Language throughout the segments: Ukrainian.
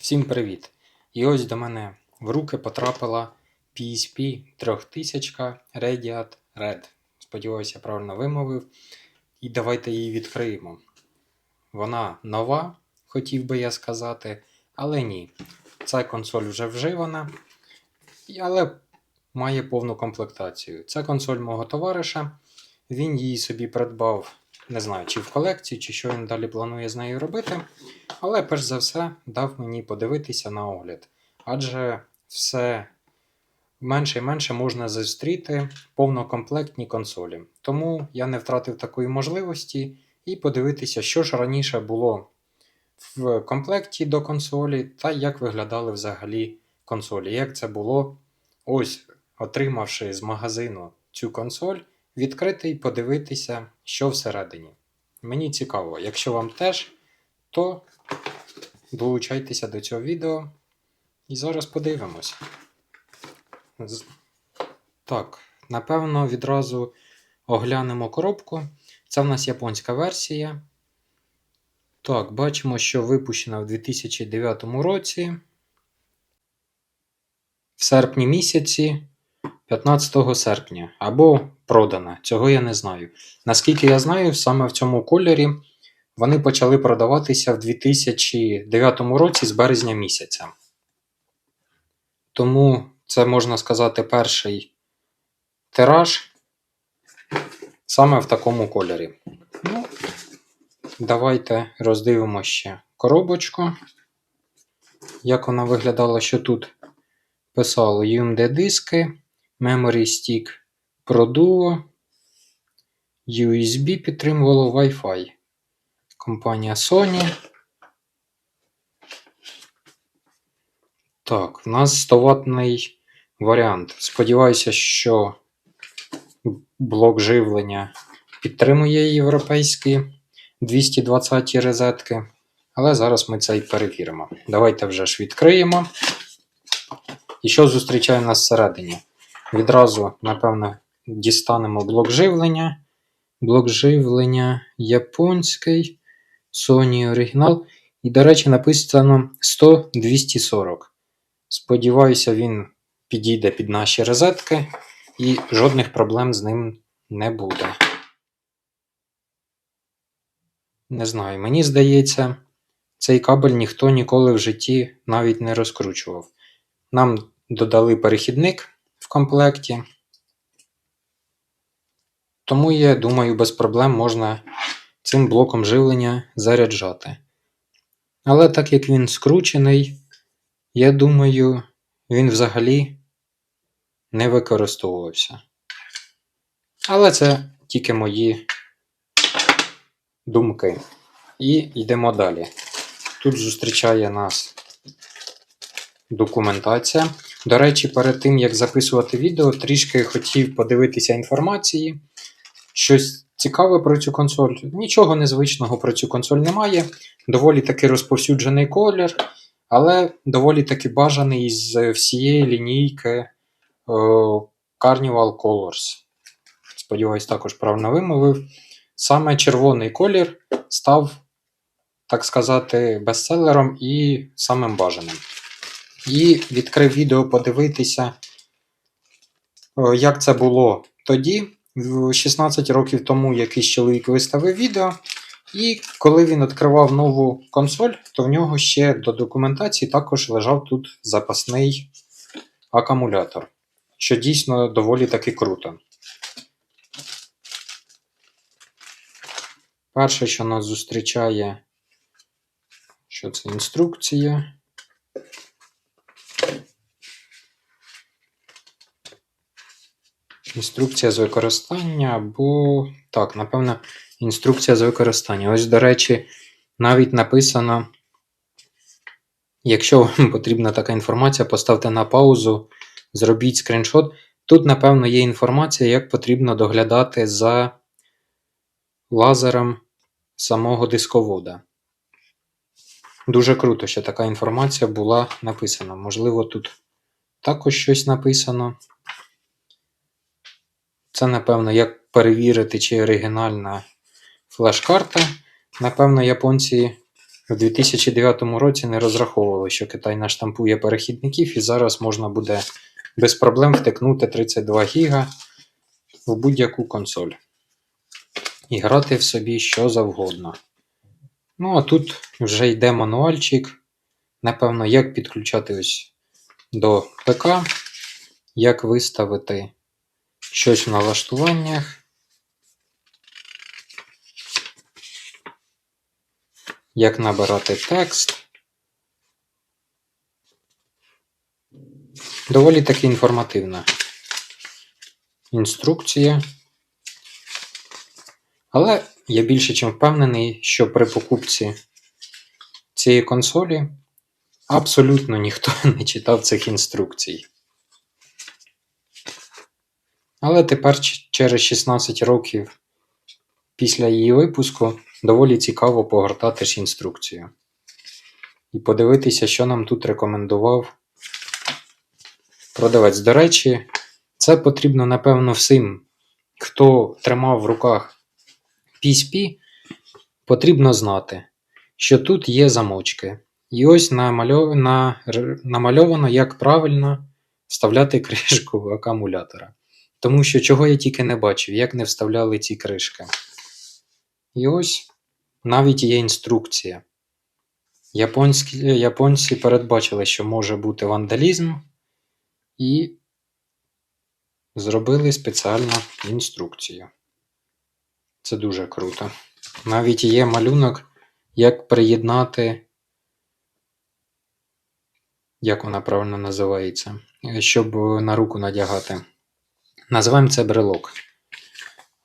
Всім привіт! І ось до мене в руки потрапила PSP 3000 Radiant Red. Сподіваюся, правильно вимовив. І давайте її відкриємо. Вона нова, хотів би я сказати, але ні. Ця консоль вже вживана, але має повну комплектацію. Це консоль мого товариша. Він її собі придбав, не знаю, чи в колекцію, чи що він далі планує з нею робити. Але перш за все дав мені подивитися на огляд. Адже все менше і менше можна зустріти повнокомплектні консолі. Тому я не втратив такої можливості і подивитися, що ж раніше було в комплекті до консолі, та як виглядали взагалі консолі. Як це було, ось отримавши з магазину цю консоль, відкрити і подивитися, що всередині. Мені цікаво, якщо вам теж, то долучайтеся до цього відео. І зараз подивимось. Так, напевно, відразу оглянемо коробку. Це в нас японська версія. Так, бачимо, що випущена в 2009 році. В серпні місяці 15 серпня. Або продана. Цього я не знаю. Наскільки я знаю, саме в цьому кольорі вони почали продаватися в 2009 році з березня місяця. Тому це можна сказати перший тираж саме в такому кольорі. Ну, давайте роздивимо ще коробочку. Як вона виглядала, що тут писало UMD диски, Memory Stick Duo, USB підтримувало Wi-Fi. Компанія Sony. Так, в нас 100 ваттний варіант. Сподіваюся, що блок живлення підтримує європейські 220 розетки. Але зараз ми це і перевіримо. Давайте вже ж відкриємо. І що зустрічає нас всередині? Відразу, напевно, дістанемо блок живлення. Блок живлення японський. Sony оригінал. І, до речі, написано 100-240. Сподіваюся, він підійде під наші розетки і жодних проблем з ним не буде. Не знаю, мені здається, цей кабель ніхто ніколи в житті навіть не розкручував. Нам додали перехідник комплекті. Тому, я думаю, без проблем можна цим блоком живлення заряджати. Але так як він скручений, я думаю, він взагалі не використовувався. Але це тільки мої думки. І йдемо далі. Тут зустрічає нас документація. До речі, перед тим як записувати відео, трішки хотів подивитися інформації. Щось цікаве про цю консоль. Нічого незвичного про цю консоль немає. Доволі таки розповсюджений колір, але доволі таки бажаний з всієї лінійки о, Carnival Colors. Сподіваюсь, також правильно вимовив. Саме червоний колір став, так сказати, бестселером і самим бажаним. І відкрив відео подивитися, як це було тоді, 16 років тому якийсь чоловік виставив відео. І коли він відкривав нову консоль, то в нього ще до документації також лежав тут запасний акумулятор, що дійсно доволі таки круто. Перше, що нас зустрічає, що це інструкція. Інструкція з використання або. Так, напевно, інструкція з використання. Ось, до речі, навіть написано. Якщо вам потрібна така інформація, поставте на паузу, зробіть скріншот. Тут, напевно, є інформація, як потрібно доглядати за лазером самого дисковода. Дуже круто, що така інформація була написана. Можливо, тут також щось написано. Це, напевно, як перевірити, чи оригінальна флеш-карта. Напевно, японці в 2009 році не розраховували, що Китай наштампує перехідників, і зараз можна буде без проблем втикнути 32 гіга в будь-яку консоль і грати в собі що завгодно. Ну, а тут вже йде мануальчик. Напевно, як підключати до ПК, як виставити щось в налаштуваннях. Як набирати текст. Доволі таки інформативна інструкція. Але я більше чим впевнений, що при покупці цієї консолі абсолютно ніхто не читав цих інструкцій. Але тепер через 16 років після її випуску доволі цікаво погортати ж інструкцію. І подивитися, що нам тут рекомендував продавець. До речі, це потрібно, напевно, всім, хто тримав в руках PSP, потрібно знати, що тут є замочки. І ось намальов... на... р- намальовано, як правильно вставляти кришку акумулятора. Тому що чого я тільки не бачив, як не вставляли ці кришки. І ось навіть є інструкція. Японські... Японці передбачили, що може бути вандалізм, і зробили спеціальну інструкцію. Це дуже круто. Навіть є малюнок, як приєднати. Як вона правильно називається? Щоб на руку надягати. Називаємо це брелок.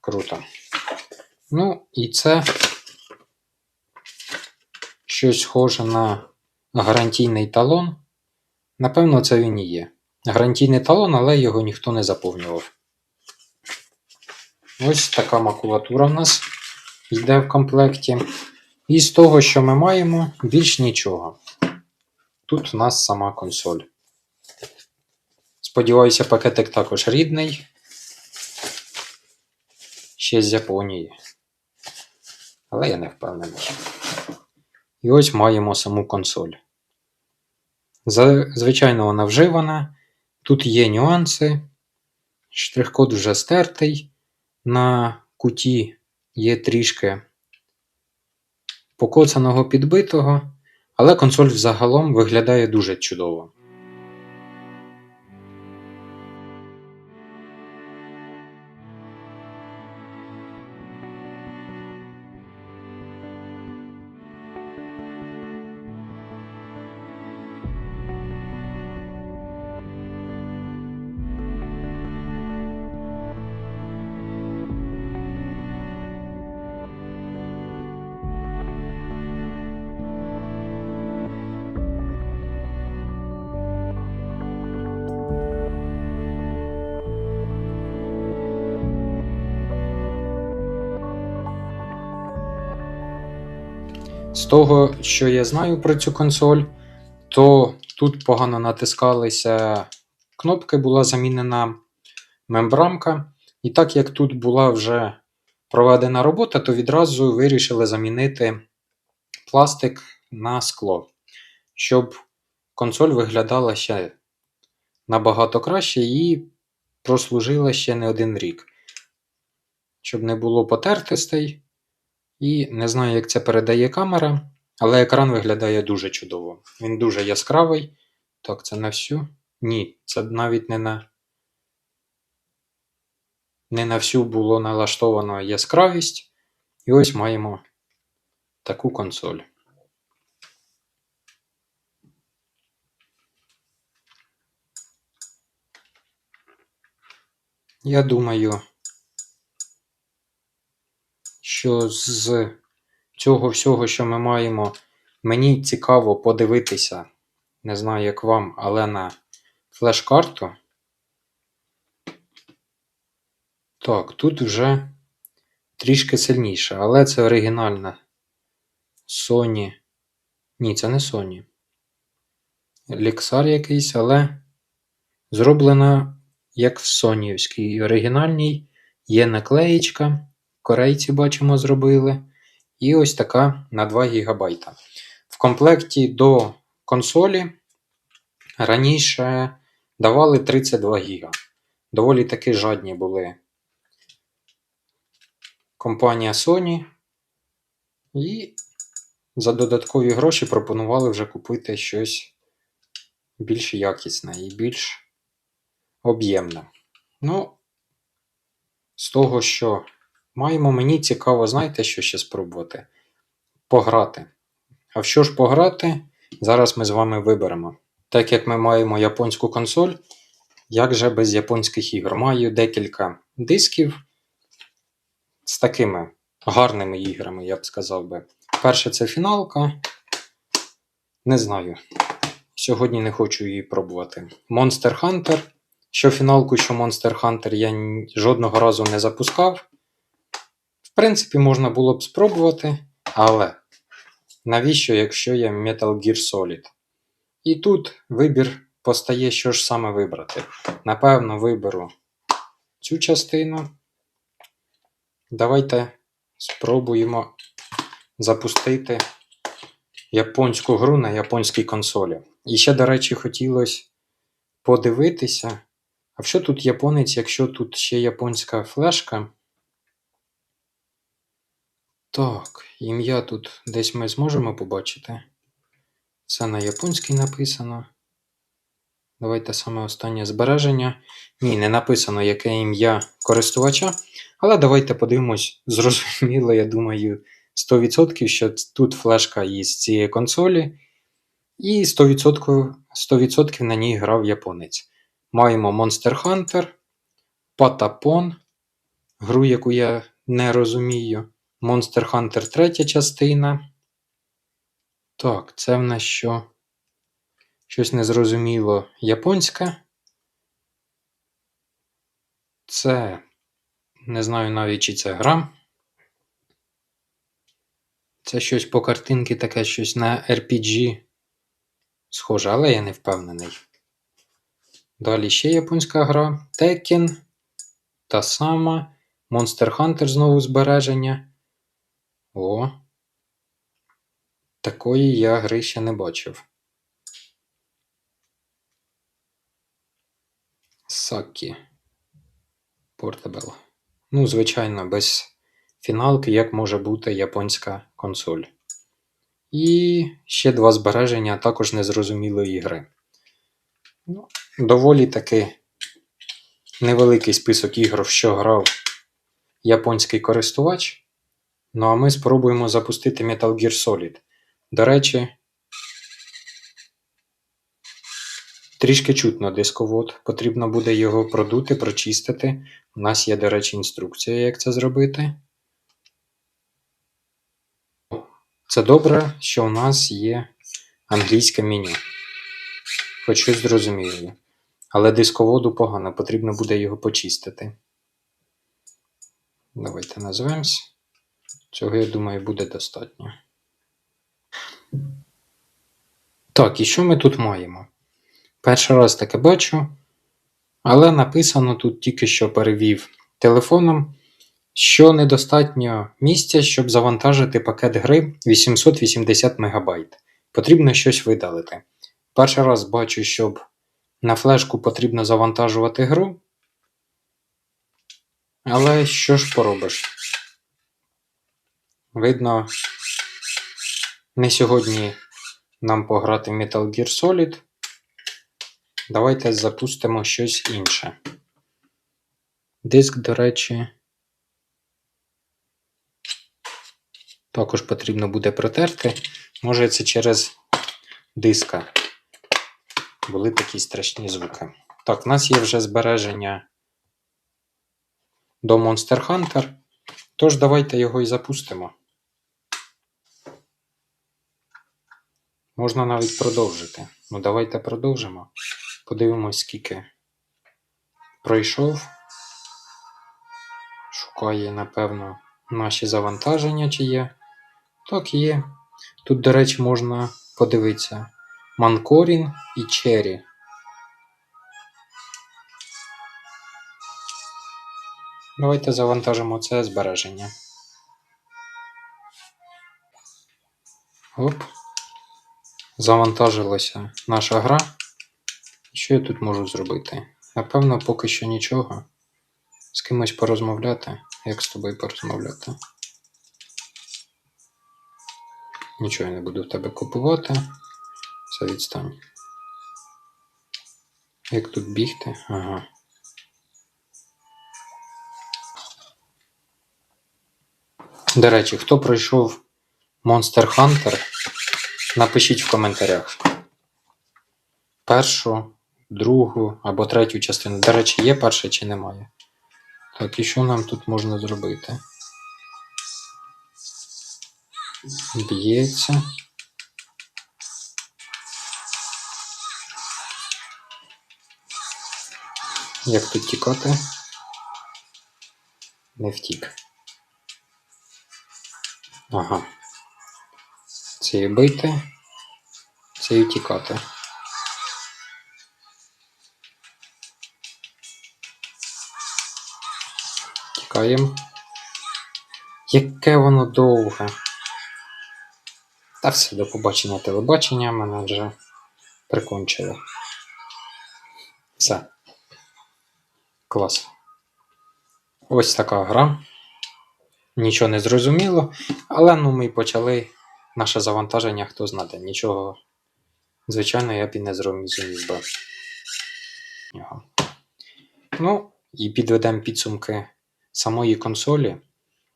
Круто. Ну, і це щось схоже на гарантійний талон. Напевно, це він і є. Гарантійний талон, але його ніхто не заповнював. Ось така макулатура в нас йде в комплекті. І з того, що ми маємо, більш нічого. Тут у нас сама консоль. Сподіваюся, пакетик також рідний. Ще з Японії. Але я не впевнений. І ось маємо саму консоль. Звичайно, вона вживана. Тут є нюанси. Штрих-код вже стертий. На куті є трішки покоцаного підбитого, але консоль взагалом виглядає дуже чудово. З того, що я знаю про цю консоль, то тут погано натискалися кнопки, була замінена мембрамка. І так як тут була вже проведена робота, то відразу вирішили замінити пластик на скло, щоб консоль виглядала ще набагато краще і прослужила ще не один рік. Щоб не було потертостей. І не знаю, як це передає камера, але екран виглядає дуже чудово. Він дуже яскравий. Так, це на всю? Ні, це навіть не на. Не на всю було налаштовано яскравість. І ось маємо таку консоль. Я думаю, що з цього всього, що ми маємо, мені цікаво подивитися, не знаю, як вам, але на флеш-карту. Так, тут вже трішки сильніше, але це оригінальна Sony. Ні, це не Sony. Lexar якийсь, але зроблена як в Сонівській оригінальній. Є наклеєчка. Корейці, бачимо, зробили. І ось така на 2 ГБ. В комплекті до консолі раніше давали 32 гіга. Доволі таки жадні були компанія Sony. І за додаткові гроші пропонували вже купити щось більш якісне і більш об'ємне. Ну, з того, що маємо, мені цікаво, знаєте, що ще спробувати? Пограти. А в що ж пограти? Зараз ми з вами виберемо. Так як ми маємо японську консоль, як же без японських ігор? Маю декілька дисків з такими гарними іграми, я б сказав би. Перше це фіналка. Не знаю. Сьогодні не хочу її пробувати. Monster Hunter. Що фіналку, що Monster Hunter я жодного разу не запускав. Принципі, можна було б спробувати, але навіщо, якщо є Metal Gear Solid? І тут вибір постає, що ж саме вибрати. Напевно, виберу цю частину. Давайте спробуємо запустити японську гру на японській консолі. І ще, до речі, хотілося подивитися. А що тут японець, якщо тут ще японська флешка? Так, ім'я тут десь ми зможемо побачити. Все на японській написано. Давайте саме останнє збереження. Ні, не написано, яке ім'я користувача. Але давайте подивимось, зрозуміло, я думаю, 100%, що тут флешка із цієї консолі. І 100%, 100% на ній грав японець. Маємо Monster Hunter, Patapon, гру, яку я не розумію. Monster Hunter третя частина. Так, це в нас що? Щось незрозуміло японське. Це. Не знаю навіть, чи це гра. Це щось по картинці таке щось на RPG. Схоже, але я не впевнений. Далі ще японська гра. Tekken. Та сама. Monster Hunter знову збереження. О. Такої я гри ще не бачив. Сакі. Portable. Ну, звичайно, без фіналки, як може бути японська консоль. І ще два збереження також незрозумілої гри. Ну, доволі таки невеликий список ігор, що грав японський користувач. Ну а ми спробуємо запустити Metal Gear Solid. До речі, трішки чутно дисковод. Потрібно буде його продути, прочистити. У нас є, до речі, інструкція, як це зробити. Це добре, що у нас є англійське меню. Хоч щось зрозуміло. Але дисководу погано, потрібно буде його почистити. Давайте назвемось. Цього, я думаю, буде достатньо. Так, і що ми тут маємо? Перший раз таке бачу, але написано тут тільки що перевів телефоном, що недостатньо місця, щоб завантажити пакет гри 880 МБ. Потрібно щось видалити. Перший раз бачу, щоб на флешку потрібно завантажувати гру. Але що ж поробиш? Видно, не сьогодні нам пограти в Metal Gear Solid. Давайте запустимо щось інше. Диск, до речі, також потрібно буде протерти. Може, це через диска були такі страшні звуки. Так, у нас є вже збереження до Monster Hunter. Тож давайте його і запустимо. Можна навіть продовжити. Ну, давайте продовжимо. Подивимось, скільки пройшов. Шукає, напевно, наші завантаження, чи є. Так, є. Тут, до речі, можна подивитися. Манкорін і Черрі. Давайте завантажимо це збереження. Оп. Завантажилася наша гра. Що я тут можу зробити? Напевно, поки що нічого. З кимось порозмовляти. Як з тобою порозмовляти? Нічого я не буду в тебе купувати. Все відстань. Як тут бігти? Ага. До речі, хто пройшов Monster Hunter, напишіть в коментарях. Першу, другу або третю частину. До речі, є перша чи немає? Так, і що нам тут можна зробити? Б'ється. Як тут тікати? Не втік. Ага. Цією бити, цією тікати. Тікаємо. Яке воно довге. Та все, до побачення телебачення, мене вже прикончили. Все. Клас. Ось така гра. Нічого не зрозуміло, але ну ми почали наше завантаження, хто знає. Нічого, звичайно, я б і не зрозумів би. Його. Ну, і підведемо підсумки самої консолі.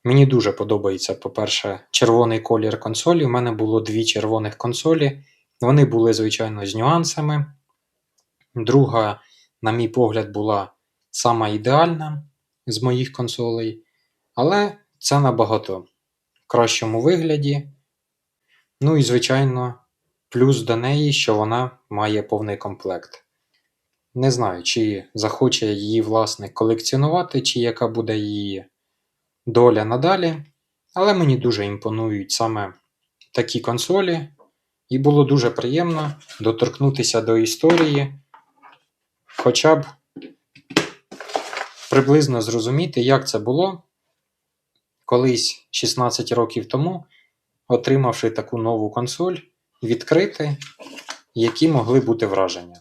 Мені дуже подобається, по-перше, червоний колір консолі. У мене було дві червоних консолі. Вони були, звичайно, з нюансами. Друга, на мій погляд, була сама ідеальна з моїх консолей. Але це набагато в кращому вигляді. Ну і, звичайно, плюс до неї, що вона має повний комплект. Не знаю, чи захоче її власник колекціонувати, чи яка буде її доля надалі. Але мені дуже імпонують саме такі консолі, і було дуже приємно доторкнутися до історії, хоча б приблизно зрозуміти, як це було колись 16 років тому, отримавши таку нову консоль, відкрити, які могли бути враження.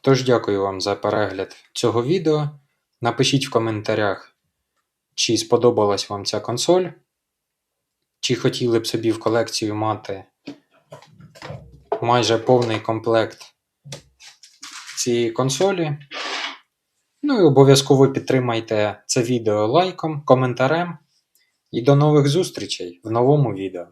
Тож дякую вам за перегляд цього відео. Напишіть в коментарях, чи сподобалась вам ця консоль, чи хотіли б собі в колекцію мати майже повний комплект цієї консолі. Ну і обов'язково підтримайте це відео лайком, коментарем. І до нових зустрічей в новому відео.